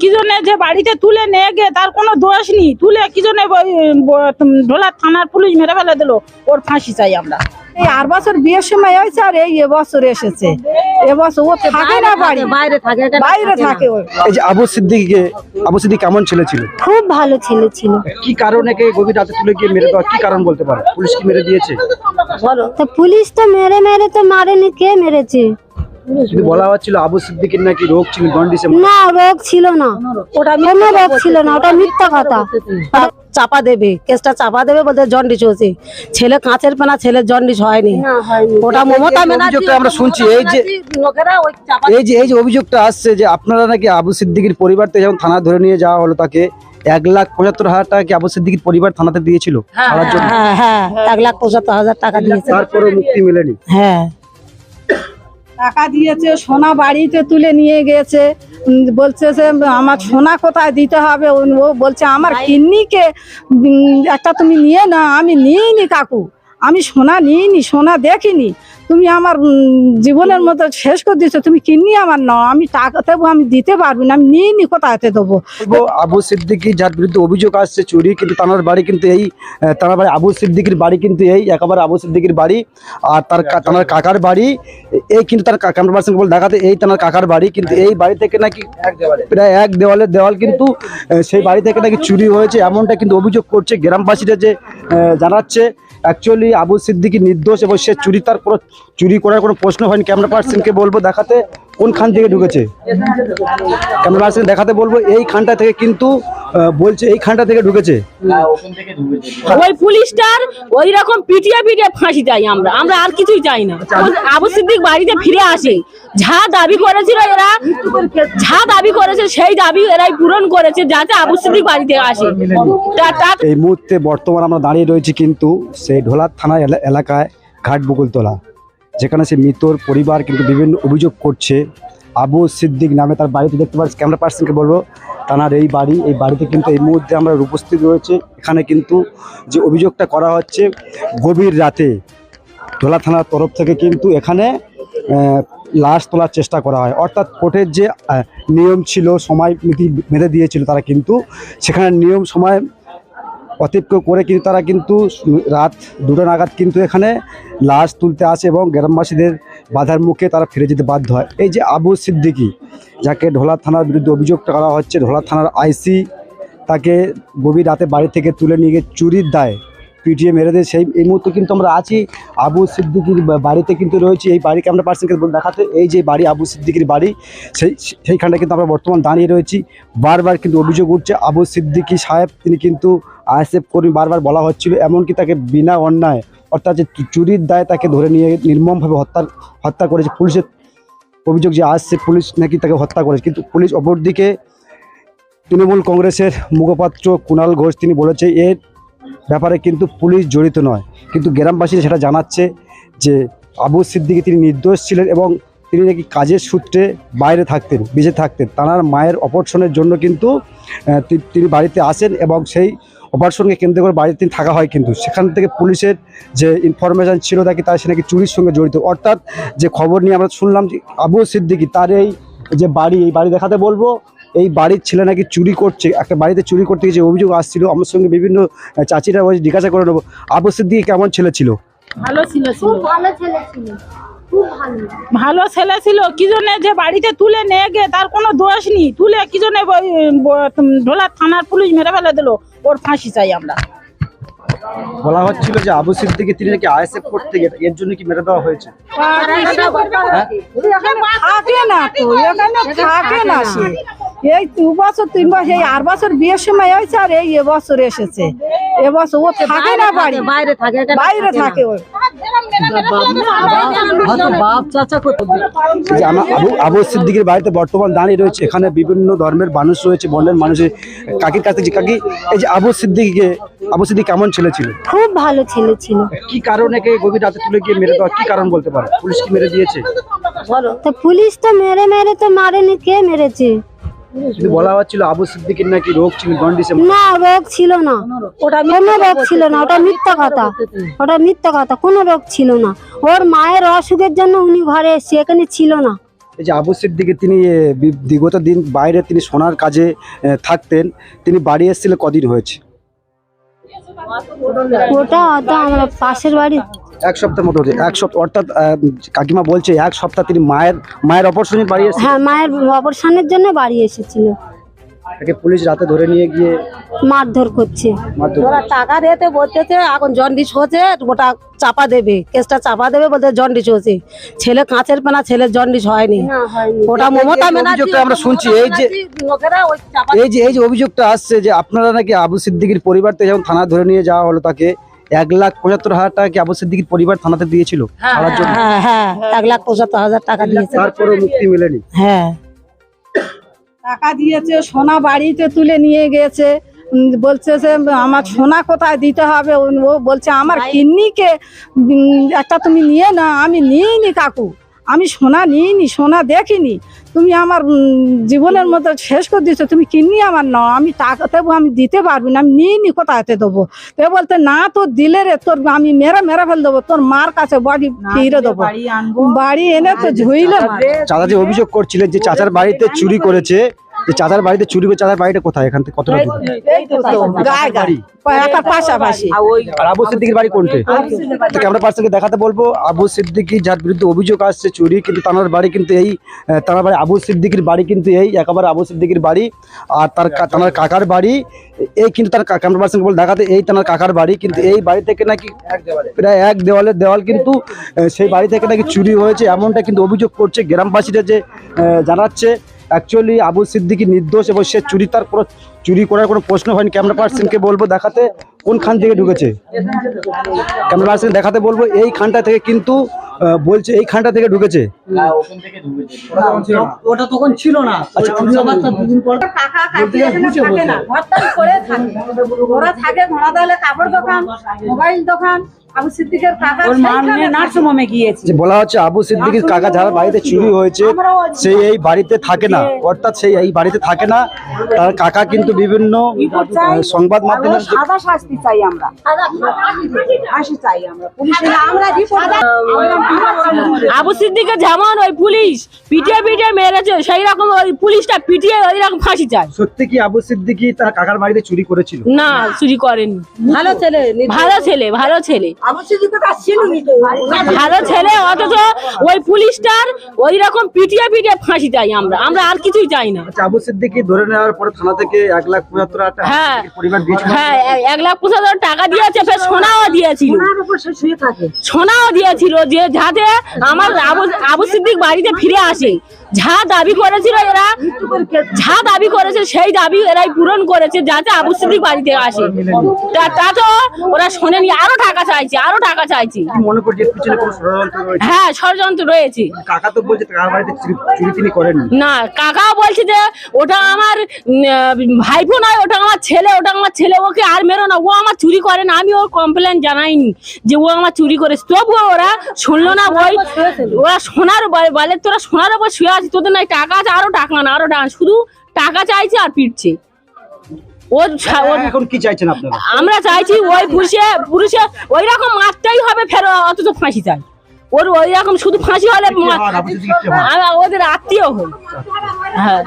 কি জন্য যে বাড়িতে তুলে নিয়ে গিয়ে তার কোনো দোষ নেই। তুলে কি জন্য ঢোলা থানার পুলিশ মেরে ফেলে দিল? ওর ফাঁসি চাই আমরা। এই আর বছর বিয়ের সময় হয়েছে আর এই এবছর এসেছে। এবছর ও থাকে না বাড়ি। বাইরে থাকে বাইরে থাকে ও। এই যে আবু সিদ্দিকীকে আবু সিদ্দিক কেমন ছেলে ছিল? খুব ভালো ছেলে ছিল। কি কারণে কে গভীর রাতে তুলে গিয়ে মেরে দেওয়া? কি কারণ বলতে পারো? পুলিশ কি মেরে দিয়েছে? তো পুলিশ তো মেরে মেরে তো মারেনি কে মেরেছে? বলা হচ্ছিল আবু সিদ্দিকের নাকি রোগ ছিল জন্ডিসে না রোগ ছিল না। ওটা কোনো রোগ ছিল না ওটা মিথ্যা কথা। চাপা দেবে কেসটা চাপা দেবে বলতে জন্ডিস হয়েছে। ছেলে কাঁচের পেনা ছেলের জন্ডিস হয়নি। ওটা মমতা এই অভিযোগটা আমরা শুনছি এই যে লোকেরা ওই চাপা এই যে এই যে অভিযোগটা আসছে যে আপনারা নাকি আবু সিদ্দিকির পরিবার থেকে যখন থানা ধরে নিয়ে যাওয়া হলো তাকে এক লাখ পঁচাত্তর হাজার টাকা কি আবু সিদ্দিকির পরিবার থানাতে দিয়েছিল? হ্যাঁ হ্যাঁ এক লাখ পঁচাত্তর হাজার টাকা দিয়েছে। তারপরে মুক্তি মেলেনি। হ্যাঁ। টাকা দিয়েছে সোনা বাড়িতে তুলে নিয়ে গেছে। বলছে যে আমার সোনা কোথায় দিতে হবে? ও বলছে আমার কিন্নিকে একটা তুমি নিয়ে না আমি নিইনি কাকু। আমি সোনা নিইনি সোনা দেখিনি। তুমি আমার জীবনের মতো শেষ করে দিচ্ছ তুমি কিনি আমার নাও আমি টাকা দেবো আমি দিতে পারবি না আমি নিয়ে নি কোথাতে দেবো? আবু সিদ্দিকি যার বিরুদ্ধে অভিযোগ আসছে চুরি কিন্তু তানার বাড়ি কিন্তু এই তানার বাড়ি আবু সিদ্দিকির বাড়ি কিন্তু এই একেবারে আবু সিদ্দিকির বাড়ি আর তার কা- তানার কাকার বাড়ি এই কিন্তু তার ক্যামেরা পার্সন বলে দেখাতে এই তানার কাকার বাড়ি কিন্তু এই বাড়ি থেকে নাকি প্রায় এক দেওয়ালের দেওয়াল কিন্তু সেই বাড়ি থেকে নাকি চুরি হয়েছে এমনটা কিন্তু অভিযোগ করছে গ্রামবাসীরা যে জানাচ্ছে। অ্যাকচুয়ালি আবু সিদ্দিকি নির্দোষ এবং সে চুরি তার কোনো চুরি করার কোনো প্রশ্ন হয়নি। ক্যামেরা পার্সনকে বলব দেখাতে কোন খান থেকে ঢুকেছে? ক্যামেরা পার্সন দেখাতে বলব, এই খানটা থেকে কিন্তু বলছে এই খানটা থেকে ঢুকেছে? ওই পুলিশটার ওই রকম পিটিয়ে পিটিয়ে ফাঁসি চাই আমরা। আমরা আর কিছুই চাই না। ওই আবু সিদ্দিক বাড়িতে ফিরে আসে। যা দাবি করেছিল এরা যা দাবি করেছে সেই দাবি এরাই পূরণ করেছে যাতে আবু সিদ্দিক বাড়িতে আসে। এই মুহূর্তে বর্তমান আমরা দাঁড়িয়ে রয়েছি কিন্তু সেই ঢোলার থানা এলা- এলাকায় ঘাট বকুলতলা যেখানে সে মৃতর পরিবার কিন্তু বিভিন্ন অভিযোগ করছে। আবু সিদ্দিক নামে তার বাড়িতে দেখতে পাচ্ছি ক্যামেরা পার্সনকে বলব। তানার এই বাড়ি, এই বাড়িতে কিন্তু এই মুহূর্তে আমরা উপস্থিত রয়েছে। এখানে কিন্তু যে অভিযোগটা করা হচ্ছে, গভীর রাতে ঢোলা থানার তরফ থেকে কিন্তু এখানে লাশ তোলার চেষ্টা করা হয়। অর্থাৎ কোর্টের যে নিয়ম ছিল, সময় নীতি বেঁধে দিয়েছিল তারা কিন্তু, সেখানে নিয়ম, সময় অতিক্র করে কিন্তু তারা কিন্তু রাত দুটো নাগাদ কিন্তু এখানে লাশ তুলতে আসে এবং গ্রামবাসীদের বাধার মুখে তারা ফিরে যেতে বাধ্য হয়। এই যে আবু সিদ্দিকি, যাকে ঢোলা থানার বিরুদ্ধে অভিযোগটা করা হচ্ছে, ঢোলা থানার আইসি তাকে গভীর রাতে বাড়ি থেকে তুলে নিয়ে গিয়ে চুরির দায় পিটিয়ে মেরে দেয়। সেই এই মুহূর্তে কিন্তু আমরা আছি আবু সিদ্দিকির বাড়িতে কিন্তু রয়েছে। এই বাড়ি ক্যামেরা পার্সনকে দেখাতে। এই যে বাড়ি আবু সিদ্দিকির বাড়ি, সেই সেইখানটা কিন্তু আমরা বর্তমান দাঁড়িয়ে রয়েছি। বারবার কিন্তু অভিযোগ উঠছে, আবু সিদ্দিকী সাহেব তিনি কিন্তু আইএসএফ কর্মী বারবার বলা হচ্ছিল, এমনকি তাকে বিনা অন্যায়, অর্থাৎ যে চুরির দায় তাকে ধরে নিয়ে নির্মমভাবে হত্যার হত্যা করেছে। পুলিশের অভিযোগ যে আসছে পুলিশ নাকি তাকে হত্যা করেছে। কিন্তু পুলিশ অপরদিকে তৃণমূল কংগ্রেসের মুখপাত্র কুণাল ঘোষ তিনি বলেছে, এর ব্যাপারে কিন্তু পুলিশ জড়িত নয়। কিন্তু গ্রামবাসী সেটা জানাচ্ছে যে, আবু সিদ্দিকী তিনি নির্দোষ ছিলেন এবং তিনি নাকি কাজের সূত্রে বাইরে থাকতেন বেঁচে থাকতেন। তাঁর মায়ের অপারেশনের জন্য কিন্তু তিনি বাড়িতে আসেন এবং সেই অপারেশনকে কেন্দ্র করে বাড়িতে তিনি থাকা হয় কিন্তু। সেখান থেকে পুলিশের যে ইনফরমেশান ছিল নাকি তার সে নাকি চুরির সঙ্গে জড়িত। অর্থাৎ যে খবর নিয়ে আমরা শুনলাম যে আবু সিদ্দিকি তার এই যে বাড়ি, এই বাড়ি দেখাতে বলব এই বাড়ির ছেলে নাকি চুরি করছে একটা বাড়িতে চুরি করতে গিয়ে যে অভিযোগ আসছিল আমার সঙ্গে বিভিন্ন চাচিরা বলছে জিজ্ঞাসা করে নেব। আবু সিদ্দিকী কেমন ছেলে ছিল? ভালো ছিল ছিল। ভালো ছেলে ছিল খুব ভালো। ভালো ছেলে ছিল কি জন্য যে বাড়িতে তুলে নিয়ে গিয়ে তার কোনো দোষ নেই। তুলে কি জন্য ঢোলা থানার পুলিশ মেরে ফেলে দিল ওর ফাঁসি চাই আমরা। বলা হচ্ছিল যে আবু সিদ্দিকী তিনি নাকি আইএসএফ করতে গিয়ে এর জন্য কি মেরে দেওয়া হয়েছে? থাকে না তো এখানে থাকে না সে। এই দু বছর তিন বছর এই আর বছর বিয়ের সময় হয়েছে আর এই এবছর এসেছে। এবছর ও থাকে না বাড়ি। বাইরে থাকে বাইরে থাকে যে আমার আবু আবু সিদ্দিকের বাড়িতে বর্তমান দাঁড়িয়ে রয়েছে এখানে বিভিন্ন ধর্মের মানুষ রয়েছে বর্ণের মানুষের কাকির কাছে যে কাকি এই যে আবু সিদ্দিকীকে আবু সিদ্দিক কেমন ছেলে ছিল? খুব ভালো ছেলে ছিল। কি কারণে কে গভীর রাতে তুলে গিয়ে মেরে দেওয়া কি কারণ বলতে পারে? পুলিশ কি মেরে দিয়েছে? তো পুলিশ তো মেরে মেরে তো মারেনি কে মেরেছে? কিন্তু বলা হচ্ছিল আবু সিদ্দিকের নাকি রোগ ছিল জন্ডিসে না রোগ ছিল না। ওটা কোনো রোগ ছিল না ওটা মিথ্যা কথা। ওটা মিথ্যা কথা কোনো রোগ ছিল না। ওর মায়ের অসুখের জন্য উনি ঘরে এসছে এখানে ছিল না। এই যে আবু সিদ্দিকে তিনি বিগত দিন বাইরে তিনি সোনার কাজে থাকতেন। তিনি বাড়ি এসেছিলেন কদিন হয়েছে? ওটা আমরা পাশের বাড়ি এক সপ্তাহের মতো হচ্ছে এক সপ্তাহ অর্থাৎ কাকিমা বলছে এক সপ্তাহ তিনি মায়ের মায়ের অপারেশনে বাড়ি এসেছেন হ্যাঁ মায়ের অপারেশনের জন্য বাড়ি এসেছিল। তাকে পুলিশ রাতে ধরে নিয়ে গিয়ে মারধর করছে। মারধর ওরা টাকা দিতে বলতেছে এখন জন্ডিস হচ্ছে ওটা চাপা দেবে কেসটা চাপা দেবে বলতে জন্ডিস হচ্ছে। ছেলে কাঁচের পেনা ছেলে জন্ডিস হয়নি। ওটা মমতা অভিযোগটা আমরা শুনছি, এই যে- লোকেরা ওই চাপা এই যে এই যে অভিযোগটা আসছে যে আপনারা নাকি আবু সিদ্দিকির পরিবার থেকে যখন থানা ধরে নিয়ে যাওয়া হলো তাকে এক লাখ পঁচাত্তর হাজার টাকা কি আবু সিদ্দিকির পরিবার থানাতে দিয়েছিল? ছাড়ার জন্য। হ্যাঁ হ্যাঁ এক লাখ পঁচাত্তর হাজার টাকা দিয়েছে। তারপরে মুক্তি মেলেনি। হ্যাঁ। টাকা দিয়েছে সোনা বাড়িতে তুলে নিয়ে গেছে। বলছে যে আমার সোনা কোথায় দিতে হবে? ও- ও বলছে আমার কিন্নিকে একটা তুমি নিয়ে না আমি নিইনি কাকু। আমি সোনা নিইনি সোনা দেখিনি। তুমি আমার জীবনের মতো শেষ করে দিচ্ছ তুমি কিনি আমার নাও। আমি টাকা দেবো আমি দিতে পারবি না আমি নিইনি কোথায়তে দেবো? তো বলতে না তোর দিলে রে তোর আমি মেরে মেরা ফেল দেবো তোর মার কাছে বডি ফিরে দেবো। বাড়ি এনে তো ঝুইলে। চাচা যে অভিযোগ করছিলেন যে চাচার বাড়িতে চুরি করেছে যে চাচার বাড়িতে চুরি করে চাচার বাড়িটা কোথায়? এখান থেকে কতটা দূরে? আর আবু সিদ্দিকির বাড়ি কোনটে? তো ক্যামেরা পার্সনকে দেখাতে বলব আবু সিদ্দিকি যার বিরুদ্ধে অভিযোগ আসছে চুরি কিন্তু তার বাড়ি কিন্তু এই বাড়ি আবু সিদ্দিকির বাড়ি কিন্তু এই একেবারে আবু সিদ্দিকির বাড়ি। আর তার কা- তার কাকার বাড়ি এই কিন্তু তার ক্যামেরা পার্সনকে বলে দেখাতে এই তার কাকার বাড়ি কিন্তু এই বাড়ি থেকে নাকি প্রায় এক দেওয়ালের দেওয়াল কিন্তু সেই বাড়ি থেকে নাকি চুরি হয়েছে এমনটা কিন্তু অভিযোগ করছে গ্রামবাসীরা যে জানাচ্ছে। অ্যাকচুয়ালি আবু সিদ্দিকি নির্দোষ এবং সে চুরি তার কোনো চুরি করার কোনো প্রশ্ন হয়নি। ক্যামেরা পার্সনকে বলব দেখাতে কোনখান থেকে ঢুকেছে। ক্যামেরা পার্সন দেখাতে বলব এই খানটা থেকে কিন্তু বলছে এই খানটা থেকে ঢুকেছে। ওটা তখন ছিল না। আচ্ছা, চুরি হবার তার দুদিন পর কাকা কাকি এখানে থাকে না ঘরটাই করে থাকে। ওরা থাকে ঘোড়া দলে কাপড় দোকান মোবাইল দোকান আবু সিদ্দিকের কাকা ওর মা নিয়ে নার্সিং হোমে গিয়েছে। যে বলা হচ্ছে আবু সিদ্দিকির কাকা যারা বাড়িতে চুরি হয়েছে সেই এই বাড়িতে থাকে না। অর্থাৎ সেই এই বাড়িতে থাকে না। তার কাকা কিন্তু বিভিন্ন সংবাদ মাধ্যমে শাস্তি চাই আমরা। ফাঁসি চাই আমরা। পুলিশের আমরা রিপোর্ট আবু সিদ্দিকে যেমন ওই পুলিশ পিটিয়ে পিটিয়ে মেরেছে সেই রকম ওই পুলিশটা পিটিয়ে ওই রকম ফাঁসি চায়। সত্যি কি আবু সিদ্দিকি তার কাকার বাড়িতে চুরি করেছিল? না চুরি করেনি। ভালো ছেলে ভালো ছেলে ভালো ছেলে। ভালো ছেলে অথচ ওই পুলিশটার ওই রকম পিটিয়ে পিটিয়ে ফাঁসি চাই আমরা। আমরা আর কিছুই চাই না। আচ্ছা আবু সিদ্দিকি ধরে নেওয়ার পরে থানা থেকে এক লাখ পঁচাত্তর হ্যাঁ। হ্যাঁ এক লাখ পঁচিশ হাজার টাকা দিয়েছে ফের সোনাও দিয়েছিল। সোনাও দিয়েছিল যে যাতে আমার আবু আবু সিদ্দিক বাড়িতে ফিরে আসে। যা দাবি করেছিল এরা যা দাবি করেছে সেই দাবি এরাই পূরণ করেছে যাতে আবু সিদ্দিক বাড়িতে আসে। তা- তা তো ওরা শোনেনি আরও টাকা চাইছে। আরও টাকা চাইছি। মনে করছে পিছনে কোনো ষড়যন্ত্র রয়েছে? হ্যাঁ ষড়যন্ত্র রয়েছে। কাকা তো বলছে কাকার বাড়িতে চুরি তিনি করেননি। না কাকা বলছে যে ওটা আমার ভাইপো নয় ওটা আমার ছেলে ওটা আমার ছেলে ওকে আর মেরো না ও আমার চুরি করে না আমি ওর কমপ্লেন জানাইনি যে ও আমার চুরি করেছে তবুও ওরা শুনলো না ওই ওরা সোনার বলে- বলে তোরা সোনার ওপর শুয়ে আছিস তোদের নাই টাকা আছে আরও টাকা না আরও টাকা শুধু টাকা চাইছে আর পিটছে ওর ছা- ওর এখন কি চাইছেন আপনারা? আমরা চাইছি ওই পুরুষে পুরুষে ওই রকম মারতেই হবে ফের অথচ ফাঁসি চাই ওর ওই রকম শুধু ফাঁসি হলে ওদের আত্মীয় হই। হ্যাঁ।